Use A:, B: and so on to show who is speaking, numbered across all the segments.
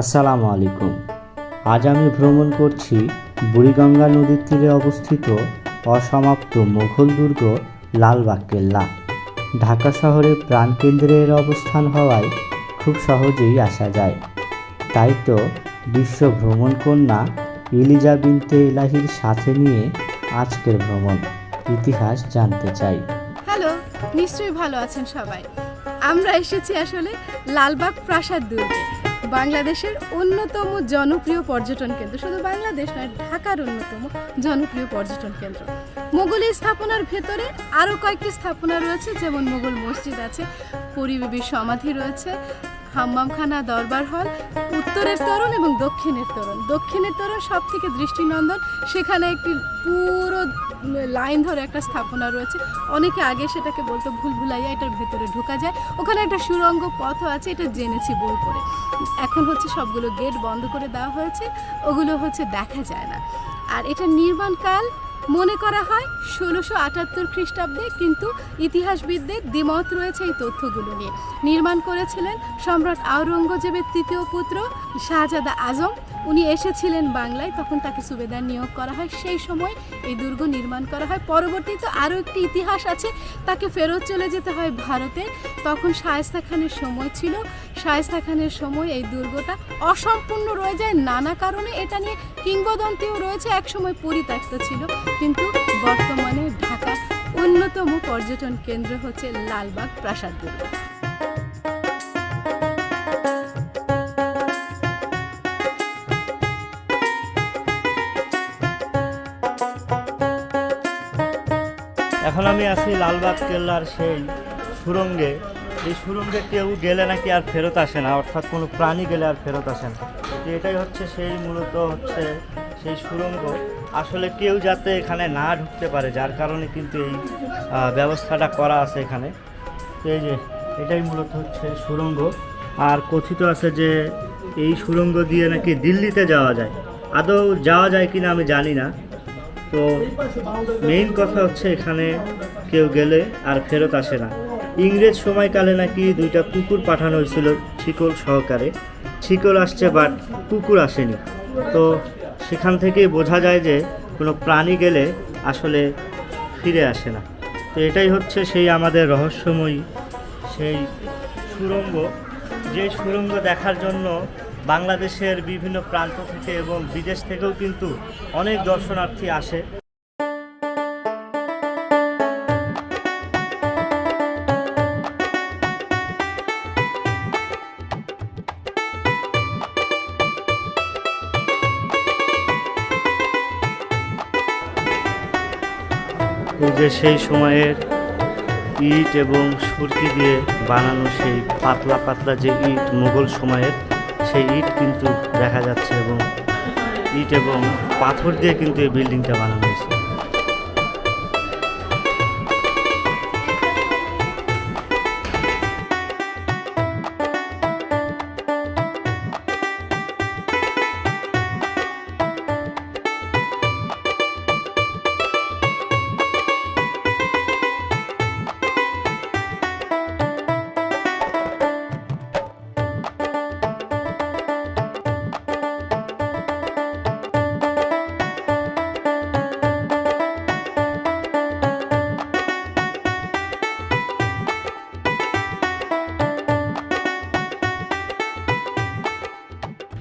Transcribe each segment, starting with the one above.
A: আসসালামু আলাইকুম। আজ আমি ভ্রমণ করছি বুড়িগঙ্গা নদীর তীরে অবস্থিত অসমাপ্ত মুঘল দুর্গ লালবাগ কেল্লা ঢাকা শহরের প্রাণকেন্দ্রে এর অবস্থান হওয়ায় খুব সহজেই আসা যায়। তাই তো বিশ্ব ভ্রমণ কন্যা ইলিজা বিনতে ইলাহির সাথে নিয়ে আজকের ভ্রমণ, ইতিহাস জানতে চাই।
B: হ্যালো, নিশ্চয়ই ভালো আছেন সবাই। আমরা এসেছি আসলে লালবাগ প্রাসাদ দুর্গে। বাংলাদেশের অন্যতম জনপ্রিয় পর্যটন কেন্দ্র। শুধু বাংলাদেশ নয়, ঢাকার অন্যতম জনপ্রিয় পর্যটন কেন্দ্র। মোগল স্থাপনার ভেতরে আরও কয়েকটি স্থাপনা রয়েছে, যেমন মোগল মসজিদ আছে পরিবেবীর সমাধি রয়েছে, হাম্মামখানা দরবার হল, উত্তরের তরণ এবং দক্ষিণের তরণ। দক্ষিণের তরণ সব থেকে দৃষ্টিনন্দন। সেখানে একটি পুরো লাইন ধরে একটা স্থাপনা রয়েছে। অনেকে আগে সেটাকে বলতো ভুল ভুলাইয়া এটার ভেতরে ঢোকা যায়। ওখানে একটা সুরঙ্গ পথও আছে, এটা জেনেছি বই পড়ে এখন হচ্ছে সবগুলো গেট বন্ধ করে দেওয়া হয়েছে, ওগুলো হচ্ছে দেখা যায় না। আর এটা নির্মাণকাল মনে করা হয় ষোলোশো আটাত্তর খ্রিস্টাব্দে, কিন্তু ইতিহাসবিদদের দ্বিমত রয়েছে এই তথ্যগুলো নিয়ে। নির্মাণ করেছিলেন সম্রাট আওরঙ্গজেবের তৃতীয় পুত্র শাহজাদা আজম। উনি এসেছিলেন বাংলায়, তখন তাকে সুবেদার নিয়োগ করা হয়। সেই সময় এই দুর্গ নির্মাণ করা হয়। পরবর্তীতে আরও একটি ইতিহাস আছে, তাকে ফেরত চলে যেতে হয় ভারতে। তখন শায়েস্তা খানের সময় ছিল শায়েস্তা খানের সময় এই দুর্গটা অসম্পূর্ণ রয়ে যায়। নানা কারণে এটা নিয়ে কিংবদন্তিও রয়েছে, একসময় পরিত্যক্ত ছিল। কিন্তু বর্তমানে ঢাকার অন্যতম পর্যটন কেন্দ্র হচ্ছে লালবাগ প্রাসাদ দুর্গ।
C: এখন আমি আছি লালবাগ কেল্লার সেই সুরঙ্গে। এই সুরঙ্গে কেউ গেলে নাকি আর ফেরত আসে না, অর্থাৎ কোনো প্রাণী গেলে আর ফেরত আসে না। তো এটাই হচ্ছে সেই মূলত হচ্ছে সেই সুরঙ্গ আসলে কেউ যাতে এখানে না ঢুকতে পারে, যার কারণে কিন্তু এই ব্যবস্থাটা করা আছে এখানে। তো এই যে, এটাই মূলত হচ্ছে সুরঙ্গ আর কথিত আছে যে এই সুরঙ্গ দিয়ে নাকি দিল্লিতে যাওয়া যায়। আদৌ যাওয়া যায় কিনা আমি জানি না। তো মেইন কথা হচ্ছে এখানে কেউ গেলে আর ফেরত আসে না। ইংরেজ সময়কালে নাকি দুইটা কুকুর পাঠানো হয়েছিল ছিকল সহকারে। ছিকল আসছে বাট কুকুর আসেনি। তো সেখান থেকেই বোঝা যায় যে কোনো প্রাণী গেলে আসলে ফিরে আসে না। তো এটাই হচ্ছে সেই আমাদের রহস্যময়ী, সেই সুরঙ্গ যে সুরঙ্গ দেখার জন্য বাংলাদেশের বিভিন্ন প্রান্ত থেকে এবং বিদেশ থেকেও কিন্তু অনেক দর্শনার্থী আসে। এই যে সেই সময়ের ইট এবং সুরকি দিয়ে বানানো সেই পাতলা পাতলা যে ইট মুঘল সময়ের, সেই ইট কিন্তু দেখা যাচ্ছে এবং ইট এবং পাথর দিয়ে কিন্তু এই বিল্ডিংটা বানানো হয়েছে।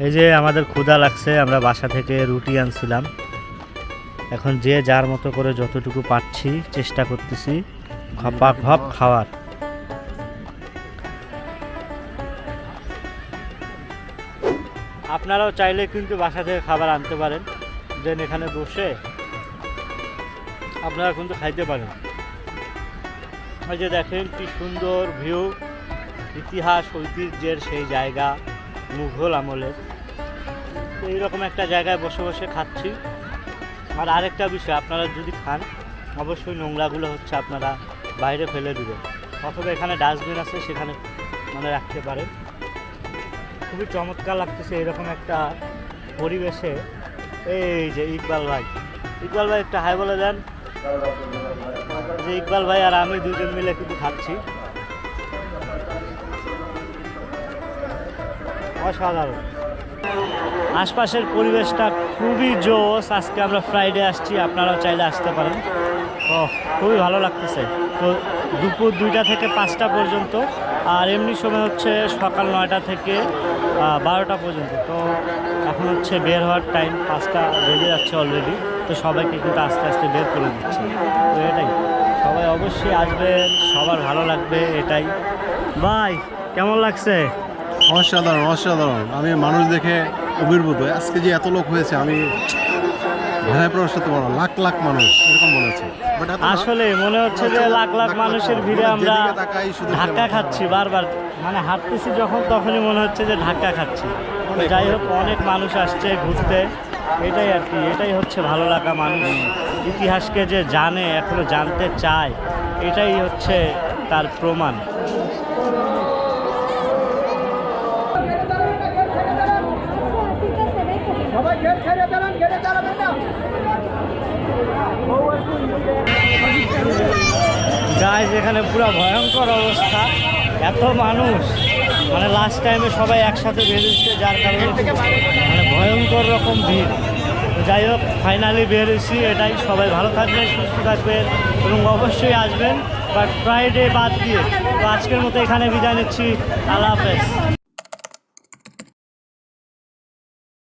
C: এই যে আমাদের ক্ষুধা লাগছে, আমরা বাসা থেকে রুটি আনছিলাম। এখন যে যার মতো করে যতটুকু পাচ্ছি চেষ্টা করতেছি খপা খপ খাওয়ার। আপনারাও চাইলে কিন্তু বাসা থেকে খাবার আনতে পারেন, দেন এখানে বসে আপনারা কিন্তু খাইতে পারেন। ওই যে দেখেন কি সুন্দর ভিউ ইতিহাস, ঐতিহ্যের সেই জায়গা, মুঘল আমলের। এইরকম একটা জায়গায় বসে বসে খাচ্ছি। আর আরেকটা বিষয়, আপনারা যদি খান, অবশ্যই নোংরাগুলো হচ্ছে আপনারা বাইরে ফেলে দেবেন। অথবা এখানে ডাস্টবিন আছে, সেখানে মানে রাখতে পারেন। খুবই চমৎকার লাগতেছে এরকম একটা পরিবেশে। এই যে ইকবাল ভাই। ইকবাল ভাই একটা হাই বলে দেন। যে ইকবাল ভাই আর আমি দুজন মিলে কিন্তু খাচ্ছি। অসাধারণ। আশপাশের পরিবেশটা খুবই জোস আজকে আমরা ফ্রাইডে আসছি, আপনারাও চাইলে আসতে পারেন। ও, খুবই ভালো লাগতেছে। তো দুপুর দুইটা থেকে পাঁচটা পর্যন্ত, আর এমনি সময় হচ্ছে সকাল নয়টা থেকে বারোটা পর্যন্ত। তো এখন হচ্ছে বের হওয়ার টাইম পাঁচটা বেজে যাচ্ছে অলরেডি তো সবাইকে কিন্তু আস্তে আস্তে বের করে দিচ্ছে। তো এটাই। সবাই অবশ্যই আসবে, সবার ভালো লাগবে, এটাই। বাই কেমন লাগছে?
D: অসাধারণ অসাধারণ। আমি মানুষ দেখে অভিভূত আজকে যে এত লোক হয়েছে আমি ভাড়ায় প্রবেশ করতে পারব লাখ লাখ মানুষ এরকম মনে হচ্ছে।
C: আসলে মনে হচ্ছে যে লাখ লাখ মানুষের ভিড়ে আমরা ধাক্কা খাচ্ছি বারবার। মানে হাঁটতেছি যখন তখনই মনে হচ্ছে যে ধাক্কা খাচ্ছি। যাই হোক অনেক মানুষ আসছে ঘুরতে। এটাই আর কি এটাই হচ্ছে ভালো লাগা মানুষ। ইতিহাসকে যে জানে এখনও জানতে চায় এটাই হচ্ছে তার প্রমাণ। গাইজ এখানে পুরো ভয়ঙ্কর অবস্থা। এত মানুষ। মানে লাস্ট টাইমে সবাই একসাথে বেরিয়েছে যার কারণে মানে ভয়ঙ্কর রকম ভিড়। তো যাই হোক ফাইনালি বেরিয়েছি এটাই। সবাই ভালো থাকবেন সুস্থ থাকবেন এবং অবশ্যই আসবেন। বাট ফ্রাইডে বাদ দিয়ে। তো আজকের মতো এখানে বিদায় নিচ্ছি। আল্লাহ হাফেজ।